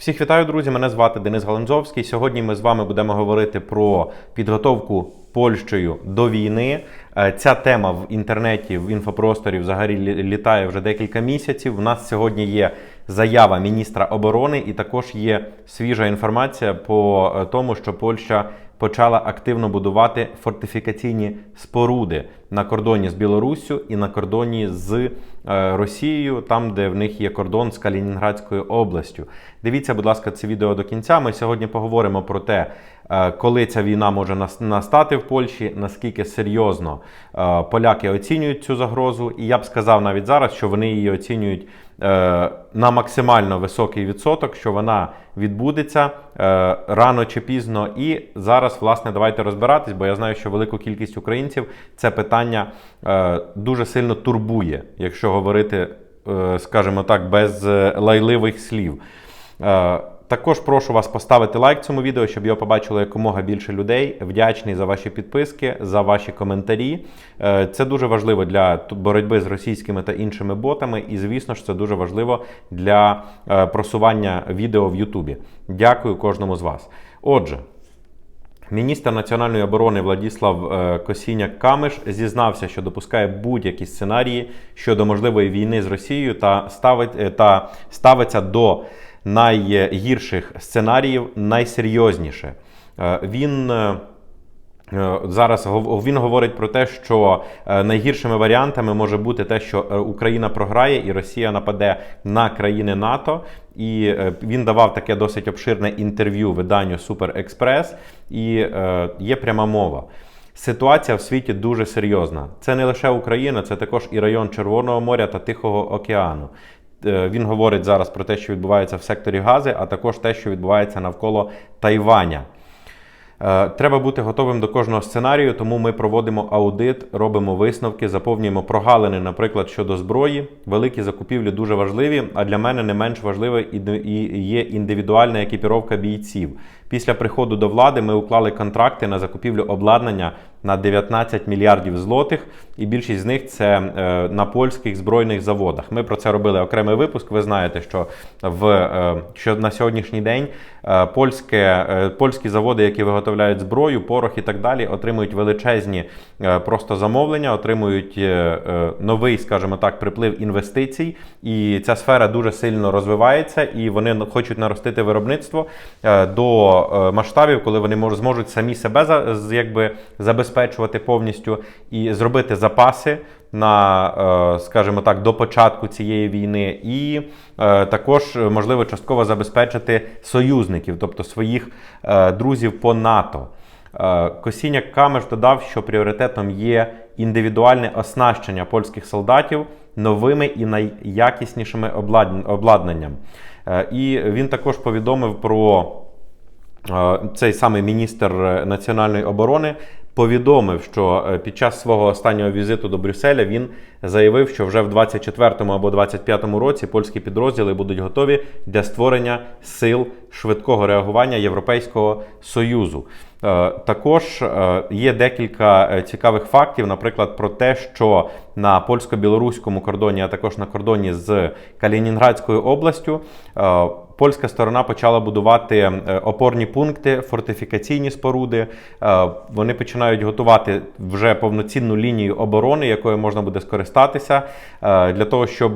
Всіх вітаю, друзі! Мене звати Денис Галанзовський. Сьогодні ми з вами будемо говорити про підготовку Польщею до війни. Е, Ця тема в інтернеті, в інфопросторі взагалі лі- літає вже декілька місяців. У нас сьогодні є заява міністра оборони, і також є свіжа інформація по е, тому, що Польща почала активно будувати фортифікаційні споруди на кордоні з Білоруссю і на кордоні з е, Росією, там де в них є кордон з Калінінградською областю. Дивіться, будь ласка, це відео до кінця. Ми сьогодні поговоримо про те, коли ця війна може настати в Польщі, наскільки серйозно е, поляки оцінюють цю загрозу. І я б сказав навіть зараз, що вони її оцінюють е, на максимально високий відсоток, що вона відбудеться е, рано чи пізно. І зараз, власне, давайте розбиратись, бо я знаю, що велику кількість українців це питання е, дуже сильно турбує, якщо говорити, е, скажімо так, без е, лайливих слів. Також прошу вас поставити лайк цьому відео, щоб його побачило якомога більше людей. Вдячний за ваші підписки, за ваші коментарі. Е, Це дуже важливо для боротьби з російськими та іншими ботами. І, звісно ж, це дуже важливо для е, просування відео в Ютубі. Дякую кожному з вас. Отже. Міністр національної оборони Владіслав е, Косіняк Камиш зізнався, що допускає будь-які сценарії щодо можливої війни з Росією та ставить та ставиться до найгірших сценаріїв найсерйозніше. Е, Він е, Е, Зараз він говорить про те, що найгіршими варіантами може бути те, що Україна програє і Росія нападе на країни НАТО. І він давав таке досить обширне інтерв'ю виданню Супер Експрес, і є пряма мова. Ситуація в світі дуже серйозна. Це не лише Україна, це також і район Червоного моря та Тихого океану. Е, Він говорить зараз про те, що відбувається в секторі Гази, а також те, що відбувається навколо Тайваня. Е, Треба бути готовим до кожного сценарію, тому ми проводимо аудит, робимо висновки, заповнюємо прогалини, наприклад, щодо зброї. Великі закупівлі дуже важливі, а для мене не менш важливою іде- і є індивідуальна екіпіровка бійців. Після приходу до влади ми уклали контракти на закупівлю обладнання на 19 мільярдів злотих, і більшість з них це е, на польських збройних заводах. Ми про це робили окремий випуск. Ви знаєте, що в е, що на сьогоднішній день е, польське, польські заводи, які виготовляють зброю, порох і так далі, отримують величезні просто замовлення, отримують новий, скажімо так, приплив інвестицій, і ця сфера дуже сильно розвивається, і вони хочуть наростити виробництво до масштабів, коли вони мож- зможуть самі себе якби забезпечувати повністю і зробити запаси на, е, скажімо так, до початку цієї війни, і е, також е, можливо частково забезпечити союзників, тобто своїх друзів по НАТО. Косіняк Камеш додав, що пріоритетом є індивідуальне оснащення польських солдатів новими і найякіснішими облад- обладнанням. І він також повідомив про цей самий міністр національної оборони повідомив, що е, під час свого останнього візиту до Брюсселя він заявив, що вже в 24-му або 25-му році польські підрозділи будуть готові для створення сил швидкого реагування Європейського союзу. Е, Також е, є декілька цікавих фактів, наприклад, про те, що на польсько-білоруському кордоні, а також на кордоні з Калінінградською областю. Польська сторона почала будувати е, опорні пункти, фортифікаційні споруди. Е, Вони починають готувати вже повноцінну лінію оборони, якою можна буде скористатися е, для того, щоб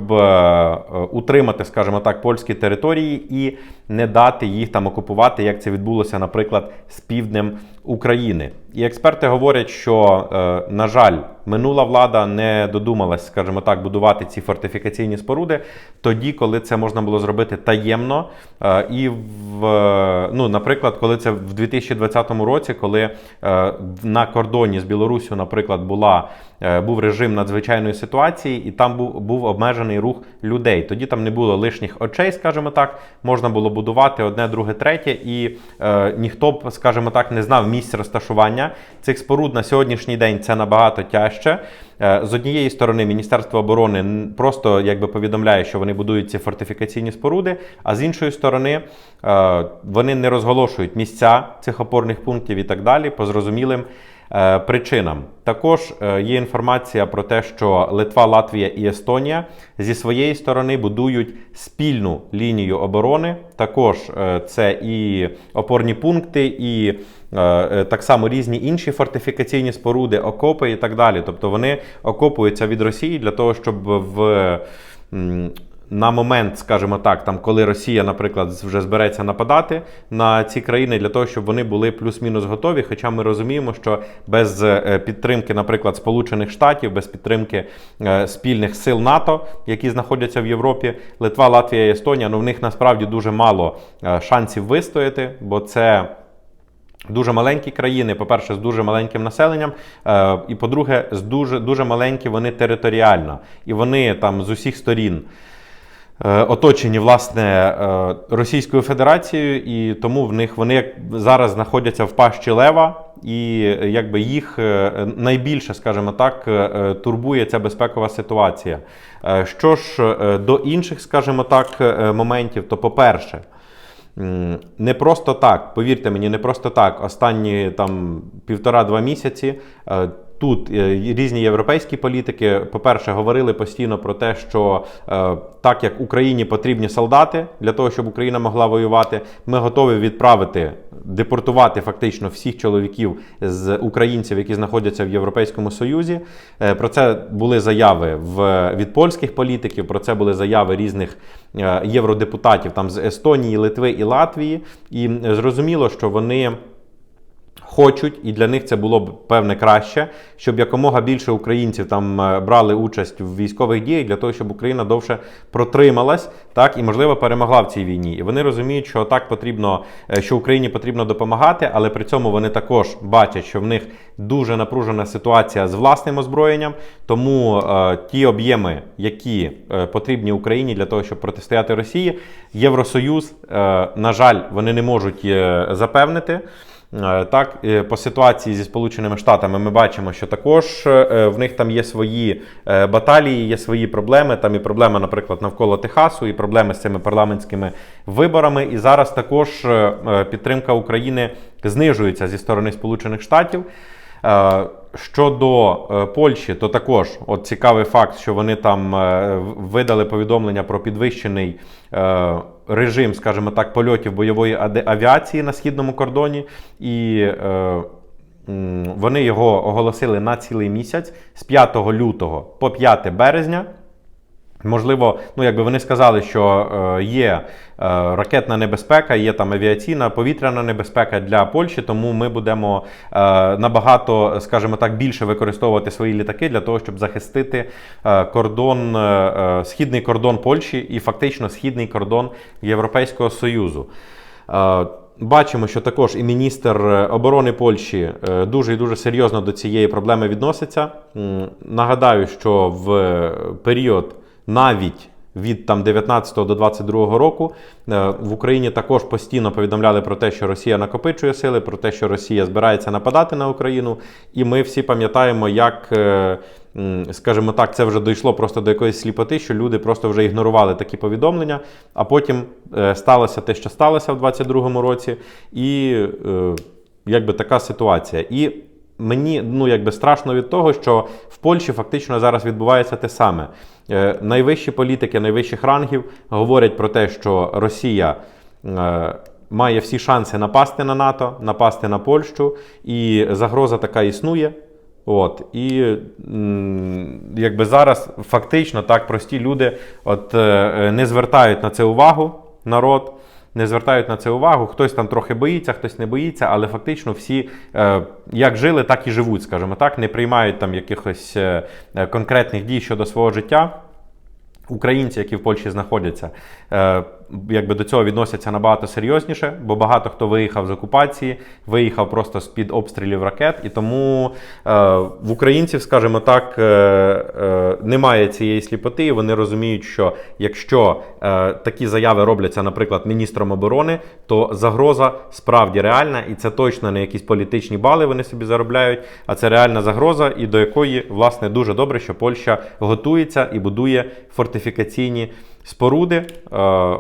утримати, скажімо так, польські території і не дати їх там окупувати, як це відбулося, наприклад, з півднем України. І експерти говорять, що, е, на жаль, минула влада не додумалась, скажімо так, будувати ці фортифікаційні споруди тоді, коли це можна було зробити таємно. Е, І в ну, наприклад, коли це в 2020 році, коли е, на кордоні з Білоруссю, наприклад, була. Е, Був режим надзвичайної ситуації, і там був, був обмежений рух людей. Тоді там не було лишніх очей, скажімо так. Можна було будувати одне, друге, третє, і е, ніхто б, скажімо так, не знав місць розташування цих споруд на сьогоднішній день. Це набагато тяжче. Е, З однієї сторони, Міністерство оборони просто якби повідомляє, що вони будують ці фортифікаційні споруди, а з іншої сторони, е, вони не розголошують місця цих опорних пунктів і так далі по зрозумілим причинам. Також е, є інформація про те, що Литва, Латвія і Естонія зі своєї сторони будують спільну лінію оборони. Також е, це і опорні пункти, і е, е, так само різні інші фортифікаційні споруди, окопи і так далі. Тобто вони окопуються від Росії для того, щоб в. На момент, скажімо так, там коли Росія, наприклад, вже збереться нападати на ці країни для того, щоб вони були плюс-мінус готові. Хоча ми розуміємо, що без е, підтримки, наприклад, Сполучених Штатів, без підтримки е, спільних сил НАТО, які знаходяться в Європі, Литва, Латвія і Естонія, ну в них насправді дуже мало е, шансів вистояти, бо це. Дуже маленькі країни, по-перше, з дуже маленьким населенням, е, і по-друге, з дуже дуже маленькі вони територіально, і вони там з усіх сторін. Е, Оточені власне е, Російською Федерацією, і тому в них вони зараз знаходяться в пащі лева, і е, якби їх найбільше, скажімо так, турбує ця безпекова ситуація. Що ж до інших, скажімо так, моментів, то по-перше, Не просто так, повірте мені, не просто так. Останні там півтора-два місяці тут е, різні європейські політики, по-перше, говорили постійно про те, що е, так як Україні потрібні солдати для того, щоб Україна могла воювати, ми готові відправити депортувати фактично всіх чоловіків з українців, які знаходяться в Європейському Союзі. Е, Про це були заяви в, від польських політиків, про це були заяви різних євродепутатів там з Естонії, Литви і Латвії. І зрозуміло, що вони. Хочуть, і для них це було б певне краще, щоб якомога більше українців там е, брали участь в військових діях для того, щоб Україна довше протрималась, так і можливо перемогла в цій війні. І вони розуміють, що так потрібно, е, що Україні потрібно допомагати, але при цьому вони також бачать, що в них дуже напружена ситуація з власним озброєнням. Тому е, ті об'єми, які е, потрібні Україні для того, щоб протистояти Росії, Євросоюз, е, на жаль, вони не можуть е, запевнити. Е, Так, е, по ситуації зі Сполученими Штатами ми бачимо, що також е, в них там є свої баталії, є свої проблеми. Там і проблема, наприклад, навколо Техасу, і проблеми з цими парламентськими виборами. І зараз також підтримка України знижується зі сторони Сполучених Штатів. Щодо Польщі, то також от цікавий факт, що вони там видали повідомлення про підвищений режим, скажімо так, польотів бойової авіації на східному кордоні, і е, вони його оголосили на цілий місяць з 5 лютого по 5 березня. Можливо, ну якби вони сказали, що е, є е, ракетна небезпека, є там авіаційна повітряна небезпека для Польщі, тому ми будемо е, набагато, скажімо так, більше використовувати свої літаки для того, щоб захистити кордон, східний кордон Польщі і фактично східний кордон Європейського Союзу. Бачимо, що також і міністр оборони Польщі дуже і дуже серйозно до цієї проблеми відноситься. Нагадаю, що в період навіть від там 19 до 22 року е, в Україні також постійно повідомляли про те, що Росія накопичує сили, про те, що Росія збирається нападати на Україну. І ми всі пам'ятаємо, як, е, скажімо так, це вже дійшло просто до якоїсь сліпоти, що люди просто вже ігнорували такі повідомлення. А потім е, сталося те, що сталося в 22 році, і якби така ситуація. І Мені ну якби страшно від того, що в Польщі фактично зараз відбувається те саме. Е, найвищі політики найвищих рангів говорять про те, що Росія е, має всі шанси напасти на НАТО, напасти на Польщу, і загроза така існує. От і якби зараз фактично так прості люди от, е, не звертають на це увагу, народ. Не звертають на це увагу. Хтось там трохи боїться, хтось не боїться, але фактично всі е, як жили, так і живуть, скажімо так, не приймають там якихось е, е, конкретних дій щодо свого життя. Українці, які в Польщі знаходяться, якби до цього відносяться набагато серйозніше, бо багато хто виїхав з окупації, виїхав просто з під обстрілів ракет, і тому е, в українців, скажімо так, е, е, немає цієї сліпоти. і Вони розуміють, що якщо е, такі заяви робляться, наприклад, міністром оборони, то загроза справді реальна, і це точно не якісь політичні бали вони собі заробляють, а це реальна загроза, і до якої власне дуже добре, що Польща готується і будує фортифікаційні споруди е,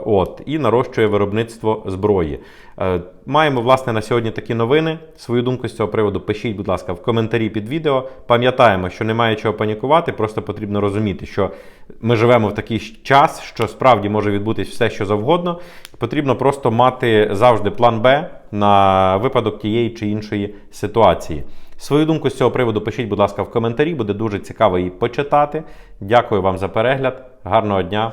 от, і нарощує виробництво зброї. Е, Маємо власне на сьогодні такі новини. Свою думку з цього приводу пишіть, будь ласка, в коментарі під відео. Пам'ятаємо, що немає чого панікувати, просто потрібно розуміти, що ми живемо в такий час, що справді може відбутись все, що завгодно. Потрібно просто мати завжди план Б на випадок тієї чи іншої ситуації. Свою думку з цього приводу пишіть, будь ласка, в коментарі, буде дуже цікаво її почитати. Дякую вам за перегляд, гарного дня